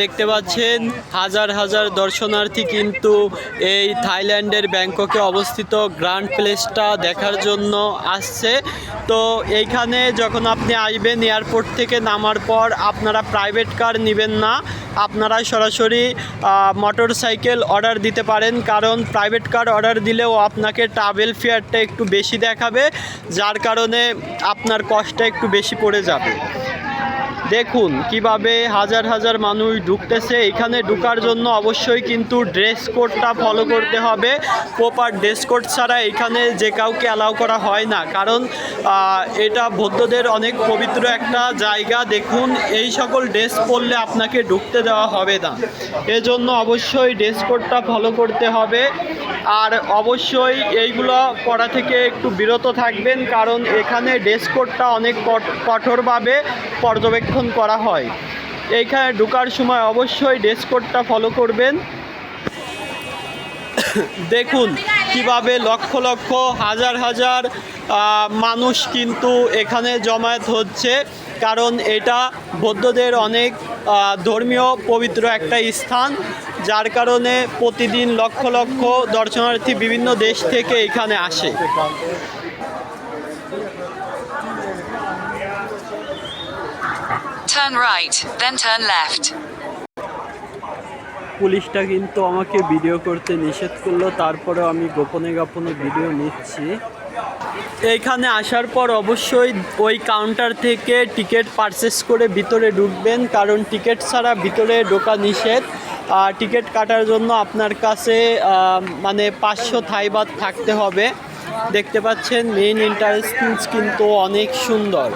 দেখতে পাচ্ছেন, হাজার হাজার দর্শনার্থী কিন্তু এই থাইল্যান্ডের ব্যাংককে অবস্থিত গ্র্যান্ড প্লেসটা দেখার জন্য আসছে। তো এইখানে যখন আপনি আসবেন এয়ারপোর্ট থেকে নামার পর আপনারা প্রাইভেট কার নেবেন না আপনারা সরাসরি মোটর সাইকেল অর্ডার দিতে পারেন। কারণ প্রাইভেট কার অর্ডার দিলেও আপনাকে ট্রাভেল ফেয়ারটা একটু বেশি দেখাবে, যার কারণে আপনার কষ্টটা একটু বেশি পড়ে যাবে। দেখুন, কীভাবে হাজার হাজার মানুষ ঢুকতেছে। এখানে ঢুকার জন্য অবশ্যই কিন্তু ড্রেস কোডটা ফলো করতে হবে। প্রপার ড্রেস কোড ছাড়া এখানে যে কাউকে অ্যালাউ করা হয় না। কারণ এটা বৌদ্ধদের অনেক পবিত্র একটা জায়গা। দেখুন, এই সকল ড্রেস পরলে আপনাকে ঢুকতে দেওয়া হবে না। এজন্য অবশ্যই ড্রেস কোডটা ফলো করতে হবে। আর অবশ্যই এইগুলো করা থেকে একটু বিরত থাকবেন, কারণ এখানে ড্রেস কোডটা অনেক কঠ- কঠোরভাবে পর্যবেক্ষণ করা হয়। এইখানে ঢুকার সময় অবশ্যই ড্রেস কোডটা ফলো করবেন। দেখুন কীভাবে লক্ষ লক্ষ, হাজার হাজার মানুষ কিন্তু এখানে জমায়েত হচ্ছে, কারণ এটা বৌদ্ধদের অনেক ধর্মীয় পবিত্র একটা স্থান। যার কারণে প্রতিদিন লক্ষ লক্ষ দর্শনার্থী বিভিন্ন দেশ থেকে এখানে আসে। Turn right, then turn left. পুলিশটা কিন্তু আমাকে ভিডিও করতে নিষেধ করল তারপরেও আমি গোপনে গোপনে ভিডিও নিচ্ছি। এইখানে আসার পর অবশ্যই ওই কাউন্টার থেকে টিকিট পারচেস করে ভিতরে ঢুকবেন কারণ টিকিট ছাড়া ভিতরে ঢোকা নিষেধ। টিকিট কাটার জন্য আপনার কাছে মানে পাঁচশো থাইবাদ থাকতে হবে। দেখতে পাচ্ছেন মেইন ইন্টারেস্ট কিন্তু অনেক সুন্দর।